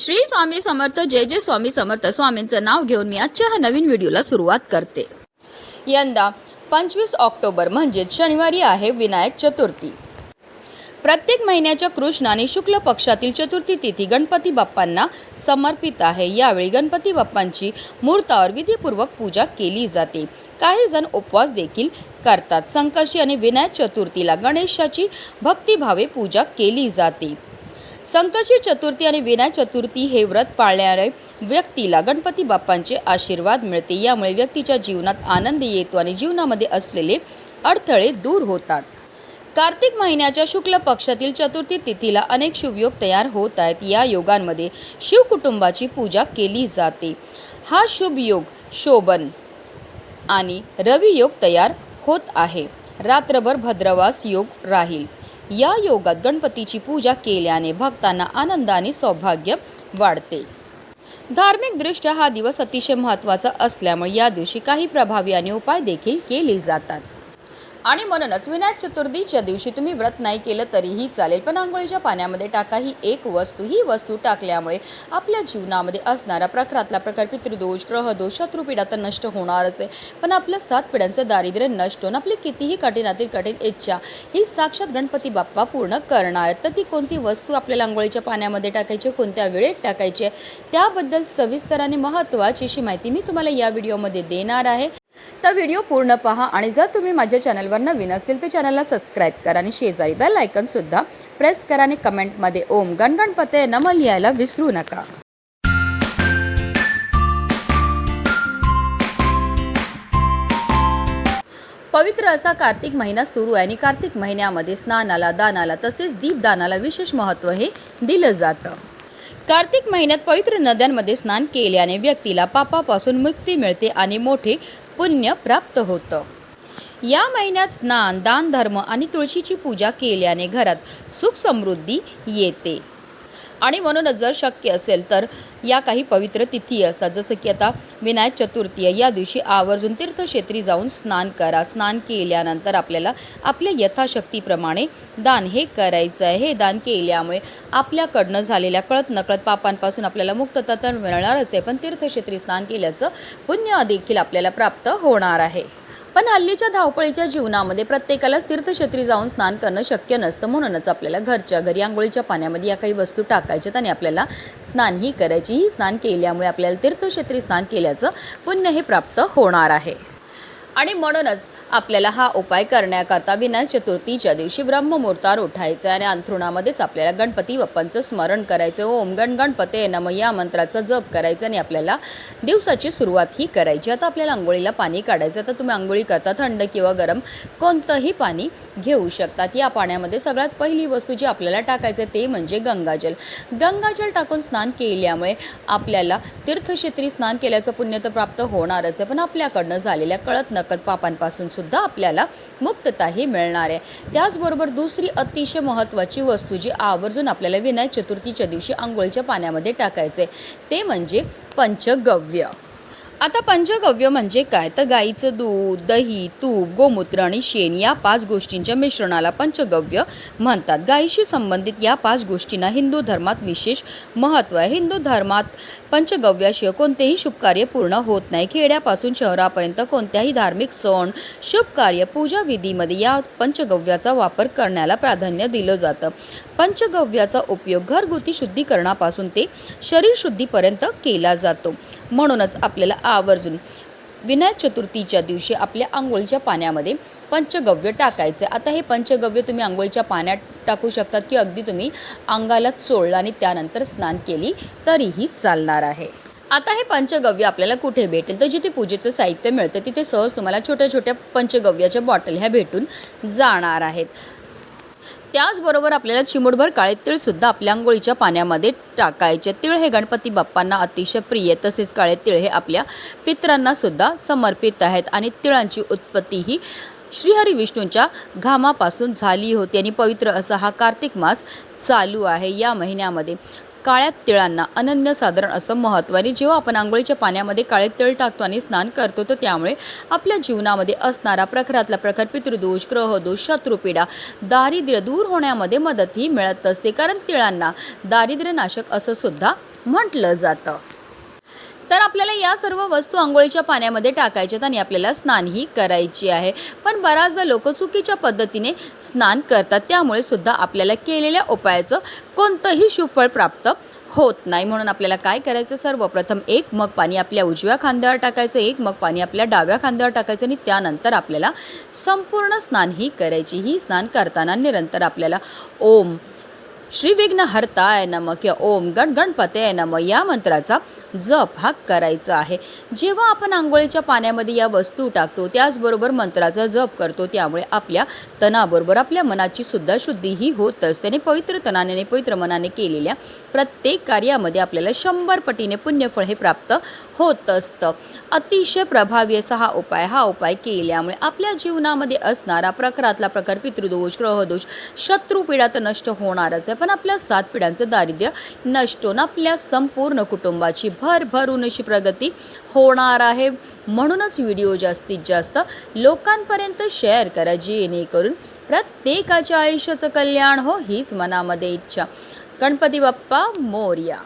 श्री स्वामी समर्थ जय जय स्वामी समर्थ. स्वामींचं नाव घेऊन मी आजच्या ह्या नवीन व्हिडिओला सुरुवात करते. यंदा पंचवीस ऑक्टोबर म्हणजेच शनिवारी आहे विनायक चतुर्थी. प्रत्येक महिन्याच्या कृष्ण आणि शुक्ल पक्षातील चतुर्थी तिथी गणपती बाप्पांना समर्पित आहे. यावेळी गणपती बाप्पांची मूर्तावर विधीपूर्वक पूजा केली जाते. काही जण उपवास देखील करतात. संकष्टी आणि विनायक चतुर्थीला गणेशाची भक्तिभावे पूजा केली जाते. संकष्टी चतुर्थी आणि विनायक चतुर्थी हे व्रत पाळणाऱ्या व्यक्तीला गणपती बाप्पांचे आशीर्वाद मिळते. यामुळे व्यक्तीच्या जीवनात आनंद येतो आणि जीवनामध्ये असलेले अडथळे दूर होतात. कार्तिक महिन्याच्या शुक्ल पक्षातील चतुर्थी तिथीला अनेक शुभयोग तयार होत आहेत. या योगांमध्ये शिवकुटुंबाची पूजा केली जाते. हा शुभयोग शोभन आणि रवियोग तयार होत आहे. रात्रभर भद्रवास योग राहील. या योगात गणपतीची पूजा केल्याने भक्तांना आनंदाने सौभाग्य वाढते. धार्मिकदृष्ट्या हा दिवस अतिशय महत्त्वाचा असल्यामुळे या दिवशी काही प्रभावी आणि उपाय देखील केले जातात. आणि म्हणूनच विनायक चतुर्थीच्या दिवशी तुम्ही व्रत नाही केलं तरीही चालेल. पण आंघोळीच्या पाण्यामध्ये टाका ही एक वस्तू. ही वस्तू टाकल्यामुळे आपल्या जीवनामध्ये असणारा प्रखरातला प्रकार पितृदोष ग्रहदोष शत्रुपीडा तर नष्ट होणारच आहे. पण आपल्या सात पिढ्यांचं दारिद्र्य नष्ट होऊन आपली कितीही कठीणातील कठीण इच्छा ही साक्षात गणपती बाप्पा पूर्ण करणार आहेत. तर ती कोणती वस्तू आपल्याला आंघोळीच्या पाण्यामध्ये टाकायची कोणत्या वेळेत टाकायची आहे? त्याबद्दल सविस्तर आणि महत्त्वाची अशी माहिती मी तुम्हाला या व्हिडिओमध्ये देणार आहे. तर व्हिडिओ पूर्ण पहा आणि जर तुम्ही माझ्या चॅनलवर नवीन असतील तर चॅनलला सबस्क्राईब करा आणि शेजारी बेल आयकनसुद्धा प्रेस करा आणि कमेंटमध्ये ओम गणगणपते नम लिहायला विसरू नका. पवित्र असा कार्तिक महिना सुरू आहे आणि कार्तिक महिन्यामध्ये स्नानाला दानाला तसेच दीपदानाला विशेष महत्त्व हे दिलं जातं. कार्तिक महिन्यात पवित्र नद्यांमध्ये स्नान केल्याने व्यक्तीला पापापासून मुक्ती मिळते आणि मोठे पुण्य प्राप्त होतं. या महिन्यात स्नान दान धर्म आणि तुळशीची पूजा केल्याने घरात सुख समृद्धी येते. आणि म्हणूनच जर शक्य असेल तर या काही पवित्र तिथी असतात. जसं की आता विनायक चतुर्थी आहे. या दिवशी आवर्जून तीर्थक्षेत्री जाऊन स्नान करा. स्नान केल्यानंतर आपल्याला आपल्या यथाशक्तीप्रमाणे दान हे करायचं आहे. हे दान केल्यामुळे आपल्याकडनं झालेल्या कळत नकळत पापांपासून आपल्याला मुक्तता तर मिळणारच आहे. पण तीर्थक्षेत्री स्नान केल्याचं पुण्य देखील आपल्याला प्राप्त होणार आहे. पण हल्लीच्या धावपळीच्या जीवनामध्ये प्रत्येकालाच तीर्थक्षेत्री जाऊन स्नान करणं शक्य नसतं. म्हणूनच आपल्याला घरच्या घरी आंघोळीच्या पाण्यामध्ये या काही वस्तू टाकायच्यात आणि आपल्याला स्नानही करायची. ही स्नान केल्यामुळे आपल्याला तीर्थक्षेत्री स्नान केल्याचं पुण्य हे प्राप्त होणार आहे. आणि म्हणूनच आपल्याला हा उपाय करण्याकरता विनायक चतुर्थीच्या दिवशी ब्रह्ममुहूर्तावर उठायचं आहे. आणि अंथरुणामध्येच आपल्याला गणपती बाप्पांचं स्मरण करायचं ओम गण गणपते नम या मंत्राचा जप करायचा आणि आपल्याला दिवसाची सुरुवात ही करायची. आता आपल्याला आंघोळीला पाणी काढायचं तर तुम्ही आंघोळी करता थंड किंवा गरम कोणतंही पाणी घेऊ शकतात. या पाण्यामध्ये सगळ्यात पहिली वस्तू जी आपल्याला टाकायचं ते म्हणजे गंगाजल. गंगाजल टाकून स्नान केल्यामुळे आपल्याला तीर्थक्षेत्री स्नान केल्याचं पुण्य तर प्राप्त होणारच आहे. पण आपल्याकडनं झालेल्या कळत नकद पापांपासून सुद्धा आपल्याला मुक्तताही मिळणार आहे. त्याचबरोबर दुसरी अतिशय महत्त्वाची वस्तू जी आवर्जून आपल्याला विनायक चतुर्थीच्या दिवशी आंघोळीच्या पाण्यामध्ये टाकायचे ते म्हणजे पंचगव्य. आता पंचगव्य म्हणजे काय? तर गाईचं दूध दही तूप गोमूत्र आणि शेण या पाच गोष्टींच्या मिश्रणाला पंचगव्य म्हणतात. गाईशी संबंधित या पाच गोष्टींना हिंदू धर्मात विशेष महत्त्व आहे. हिंदू धर्मात पंचगव्याशिवाय कोणतेही शुभकार्य पूर्ण होत नाही. खेड्यापासून शहरापर्यंत कोणत्याही धार्मिक सण शुभकार्य पूजा विधीमध्ये या पंचगव्याचा वापर करण्याला प्राधान्य दिलं जातं. पंचगव्याचा उपयोग घरगुती शुद्धीकरणापासून ते शरीर शुद्धीपर्यंत केला जातो. म्हणूनच आपल्याला आवर्जून विनायक चतुर्थीच्या दिवशी आपल्या आंघोळीच्या पाण्यामध्ये पंचगव्य टाकायचं. आता हे पंचगव्य तुम्ही आंघोळीच्या पाण्यात टाकू शकतात की अगदी तुम्ही अंगाला चोळलं आणि त्यानंतर स्नान केली तरीही चालणार आहे. आता हे पंचगव्य आपल्याला कुठे भेटेल? तर जिथे पूजेचं साहित्य मिळतं तिथे सहज तुम्हाला छोट्या छोट्या पंचगव्याच्या बॉटल ह्या भेटून जाणार आहेत. त्याचबरोबर आपल्याला चिमूटभर काळे तिळसुद्धा आपल्या आंघोळीच्या पाण्यामध्ये टाकायचे. तिळ हे गणपती बाप्पांना अतिशय प्रिय तसेच काळे तिळ हे आपल्या पितरांना सुद्धा समर्पित आहेत. आणि तिळांची उत्पत्ती ही श्रीहरी विष्णूंच्या घामापासून झाली होती. आणि पवित्र असा हा कार्तिक मास चालू आहे या महिन्यामध्ये. काळ्या तिळांना अनन्यसाधारण असं महत्त्व आणि जेव्हा आपण आंघोळीच्या पाण्यामध्ये काळे तिळ टाकतो आणि स्नान करतो तर त्यामुळे आपल्या जीवनामध्ये असणारा प्रखरातला प्रखर पितृदोष ग्रहदोष शत्रुपीडा दारिद्र्य दूर होण्यामध्ये मदतही मिळत असते. कारण तिळांना दारिद्र्यनाशक असं सुद्धा म्हटलं जातं. तर आपल्याला या सर्व वस्तू आंघोळीच्या पाण्यामध्ये टाकायच्यात आणि आपल्याला स्नानही करायची आहे. पण बऱ्याचदा लोक चुकीच्या पद्धतीने स्नान करतात. त्यामुळे सुद्धा आपल्याला केलेल्या उपायाचं कोणतंही सुफळ प्राप्त होत नाही. म्हणून आपल्याला काय करायचं? सर्वप्रथम एक मग पाणी आपल्या उजव्या खांद्यावर टाकायचं एक मग पाणी आपल्या डाव्या खांद्यावर टाकायचं आणि त्यानंतर आपल्याला संपूर्ण स्नान ही करायची. ही स्नान करताना निरंतर आपल्याला ओम श्री विघ्न हरताय नम किंवा ओम गण गणपते नम या मंत्राचा जप हा करायचा आहे. जेव्हा आपण आंघोळीच्या पाण्यामध्ये या वस्तू टाकतो त्याचबरोबर मंत्राचा जप करतो त्यामुळे आपल्या तणाबरोबर आपल्या मनाची सुद्धा शुद्धी ही होत असते. आणि पवित्र तनाने आणि पवित्र मनाने केलेल्या प्रत्येक कार्यामध्ये आपल्याला शंभर पटीने पुण्यफळ हे प्राप्त होत असतं. अतिशय प्रभावी असा हा उपाय हा उपाय केल्यामुळे आपल्या जीवनामध्ये असणारा प्रखरातला प्रकार पितृदोष ग्रहदोष शत्रुपीडा तर नष्ट होणारच आहे. पण आपल्या सात पिढ्यांचं दारिद्र्य नष्ट होऊन आपल्या संपूर्ण कुटुंबाची भरभरून अशी प्रगती होणार आहे. म्हणूनच व्हिडिओ जास्तीत जास्त लोकांपर्यंत शेअर करा जेणेकरून प्रत्येकाच्या आयुष्याचं कल्याण हो हीच मनामध्ये इच्छा. गणपती बाप्पा मोर्या.